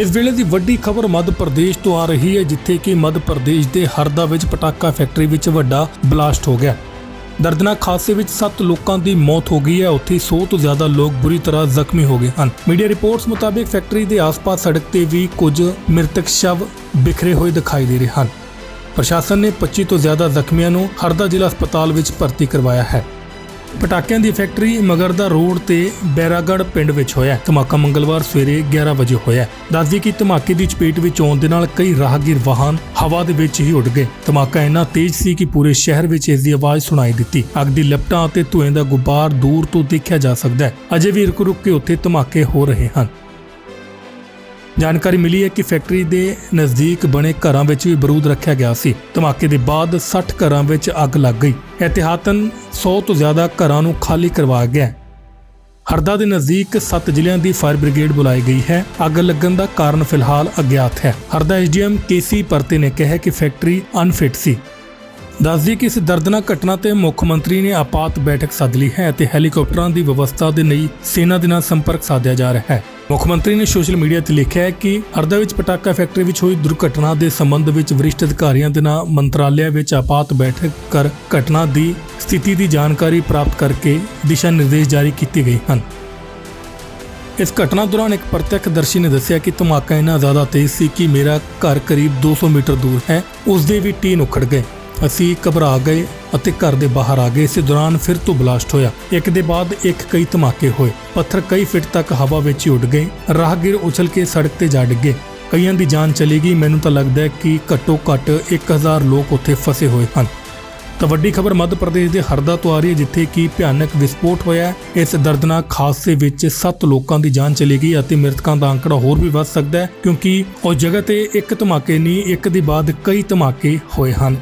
ਇਸ ਵੇਲੇ ਦੀ ਵੱਡੀ ਖਬਰ ਮੱਧ ਪ੍ਰਦੇਸ਼ ਤੋਂ ਆ ਰਹੀ ਹੈ, ਜਿੱਥੇ ਕਿ ਮੱਧ ਪ੍ਰਦੇਸ਼ ਦੇ ਹਰਦਾ ਵਿੱਚ ਪਟਾਕਾ ਫੈਕਟਰੀ ਵਿੱਚ ਵੱਡਾ ਬਲਾਸਟ ਹੋ ਗਿਆ। ਦਰਦਨਾਕ ਹਾਦਸੇ ਵਿੱਚ 7 ਲੋਕਾਂ ਦੀ ਮੌਤ ਹੋ ਗਈ ਹੈ। ਉੱਥੇ 100 ਤੋਂ ਜ਼ਿਆਦਾ ਲੋਕ ਬੁਰੀ ਤਰ੍ਹਾਂ ਜ਼ਖਮੀ ਹੋ ਗਏ ਹਨ। ਮੀਡੀਆ ਰਿਪੋਰਟਸ ਮੁਤਾਬਿਕ ਫੈਕਟਰੀ ਦੇ ਆਸ-ਪਾਸ ਸੜਕ ਤੇ ਵੀ ਕੁਝ ਮ੍ਰਿਤਕ ਸ਼ਵ ਬਿਖਰੇ ਹੋਏ ਦਿਖਾਈ ਦੇ ਰਹੇ ਹਨ। ਪ੍ਰਸ਼ਾਸਨ ਨੇ 25 ਤੋਂ ਜ਼ਿਆਦਾ ਜ਼ਖਮੀਆਂ ਨੂੰ ਹਰਦਾ ਜ਼ਿਲ੍ਹਾ ਹਸਪਤਾਲ ਵਿੱਚ ਭਰਤੀ ਕਰਵਾਇਆ ਹੈ। ਪਟਾਕਿਆਂ ਦੀ ਫੈਕਟਰੀ ਮਗਰਦਾ ਰੋਡ ਤੇ ਬੈਰਾਗੜ ਪਿੰਡ ਵਿੱਚ ਹੋਇਆ ਧਮਾਕਾ ਮੰਗਲਵਾਰ ਸਵੇਰੇ 11 ਵਜੇ ਹੋਇਆ ਦੱਸਦੀ ਕਿ ਧਮਾਕੇ ਦੀ ਚਪੇਟ ਵਿੱਚ ਆਉਣ ਦੇ ਨਾਲ ਕਈ ਰਾਹਗੀਰ ਵਾਹਨ ਹਵਾ ਦੇ ਵਿੱਚ ਹੀ ਉੱਡ ਗਏ। ਧਮਾਕਾ ਇੰਨਾ ਤੇਜ਼ ਸੀ ਕਿ ਪੂਰੇ ਸ਼ਹਿਰ ਵਿੱਚ ਇਸ ਦੀ ਆਵਾਜ਼ ਸੁਣਾਈ ਦਿੱਤੀ। ਅੱਗ ਦੀ ਲਪਟਾਂ ਅਤੇ ਧੂਏ ਦਾ ਗੁਬਾਰ ਦੂਰ ਤੋਂ ਦੇਖਿਆ ਜਾ ਸਕਦਾ ਹੈ। ਅਜੇ ਵੀ ਰੁਕ ਰੁਕ ਕੇ ਉੱਥੇ ਧਮਾਕੇ ਹੋ ਰਹੇ ਹਨ। ਜਾਣਕਾਰੀ ਮਿਲੀ ਹੈ ਕਿ ਫੈਕਟਰੀ ਦੇ ਨਜ਼ਦੀਕ ਬਣੇ ਘਰਾਂ ਵਿੱਚ ਵੀ ਬਰੂਦ ਰੱਖਿਆ ਗਿਆ ਸੀ। ਧਮਾਕੇ ਦੇ ਬਾਅਦ 60 ਘਰਾਂ ਵਿੱਚ ਅੱਗ ਲੱਗ ਗਈ। ਇਹਤਿਹਾਤਨ 100 ਤੋਂ ਜ਼ਿਆਦਾ ਘਰਾਂ ਨੂੰ ਖਾਲੀ ਕਰਵਾਇਆ ਗਿਆ ਹਰਦਾ ਦੇ ਨਜ਼ਦੀਕ 7 ਜ਼ਿਲ੍ਹਿਆਂ ਦੀ ਫਾਇਰ ਬ੍ਰਿਗੇਡ ਬੁਲਾਈ ਗਈ ਹੈ। ਅੱਗ ਲੱਗਣ ਦਾ ਕਾਰਨ ਫਿਲਹਾਲ ਅਗਿਆਤ ਹੈ। ਹਰਦਾ ਐਸਡੀਐਮ ਕੇਸੀ ਪਰਤੇ ਨੇ ਕਿਹਾ ਕਿ ਫੈਕਟਰੀ ਅਨਫਿਟ ਸੀ। ਦੱਸਦੀ ਕਿ ਇਸ ਦਰਦਨਾਕ ਘਟਨਾ ਤੇ ਮੁੱਖ ਮੰਤਰੀ ਨੇ ਆਪਾਤ ਬੈਠਕ ਸੱਦ ਲਈ ਹੈ ਅਤੇ ਹੈਲੀਕਾਪਟਰਾਂ ਦੀ ਵਿਵਸਥਾ ਦੇ ਲਈ ਸੈਨਾ ਦੇ ਨਾਲ ਸੰਪਰਕ ਸਾਧਿਆ ਜਾ ਰਿਹਾ ਹੈ। ਮੁੱਖ ਮੰਤਰੀ ਨੇ ਸੋਸ਼ਲ ਮੀਡੀਆ ਤੇ ਲਿਖਿਆ ਹੈ ਕਿ ਹਰਦਾ ਵਿੱਚ ਪਟਾਕਾ ਫੈਕਟਰੀ ਵਿੱਚ ਹੋਈ ਦੁਰਘਟਨਾ ਦੇ ਸੰਬੰਧ ਵਿੱਚ ਵਰਿਸ਼ਠ ਅਧਿਕਾਰੀਆਂ ਦੇ ਨਾਲ ਮੰਤਰਾਲਿਆ ਵਿੱਚ ਆਪਾਤ ਬੈਠਕ ਕਰ ਘਟਨਾ ਦੀ ਸਥਿਤੀ ਦੀ ਜਾਣਕਾਰੀ ਪ੍ਰਾਪਤ ਕਰਕੇ ਦਿਸ਼ਾ ਨਿਰਦੇਸ਼ ਜਾਰੀ ਕੀਤੇ ਗਏ ਹਨ। ਇਸ ਘਟਨਾ ਦੌਰਾਨ ਇੱਕ ਪ੍ਰਤੱਖਦਰਸ਼ੀ ਨੇ ਦੱਸਿਆ ਕਿ ਧਮਾਕਾ ਇੰਨਾ ਜ਼ਿਆਦਾ ਤੇਜ਼ ਸੀ ਕਿ ਮੇਰਾ ਘਰ ਕਰੀਬ 200 ਮੀਟਰ ਦੂਰ ਹੈ ਉਸ ਦੇ ਵੀ ਟੀਨ ਉਖੜ ਗਏ। ਅਸੀਂ ਘਬਰਾ ਗਏ ਅਤੇ ਘਰ ਦੇ ਬਾਹਰ ਆ ਗਏ। ਇਸੇ ਦੌਰਾਨ ਫਿਰ ਤੋਂ ਬਲਾਸਟ ਹੋਇਆ। ਇੱਕ ਦੇ ਬਾਅਦ ਇੱਕ ਕਈ ਧਮਾਕੇ ਹੋਏ। ਪੱਥਰ ਕਈ ਫਿਟ ਤੱਕ ਹਵਾ ਵਿੱਚ ਹੀ ਉੱਡ ਗਏ। ਰਾਹਗੀਰ ਉਛਲ ਕੇ ਸੜਕ ਤੇ ਜਾ ਡਿੱਗੇ। ਕਈਆਂ ਦੀ ਜਾਨ ਚਲੀ ਗਈ। ਮੈਨੂੰ ਤਾਂ ਲੱਗਦਾ ਹੈ ਕਿ ਘੱਟੋ ਘੱਟ 1000 ਲੋਕ ਉੱਥੇ ਫਸੇ ਹੋਏ ਹਨ। ਤਾਂ ਵੱਡੀ ਖਬਰ ਮੱਧ ਪ੍ਰਦੇਸ਼ ਦੇ ਹਰਦਾ ਤੋਂ ਆ ਰਹੀ ਹੈ, ਜਿੱਥੇ ਕਿ ਭਿਆਨਕ ਵਿਸਫੋਟ ਹੋਇਆ ਇਸ ਦਰਦਨਾਕ ਹਾਦਸੇ ਵਿੱਚ 7 ਲੋਕਾਂ ਦੀ ਜਾਨ ਚਲੀ ਗਈ ਅਤੇ ਮ੍ਰਿਤਕਾਂ ਦਾ ਅੰਕੜਾ ਹੋਰ ਵੀ ਵੱਧ ਸਕਦਾ ਹੈ, ਕਿਉਂਕਿ ਉਹ ਜਗ੍ਹਾ ਤੇ ਇੱਕ ਧਮਾਕੇ ਨਹੀਂ, ਇੱਕ ਦੇ ਬਾਅਦ ਕਈ ਧਮਾਕੇ ਹੋਏ ਹਨ।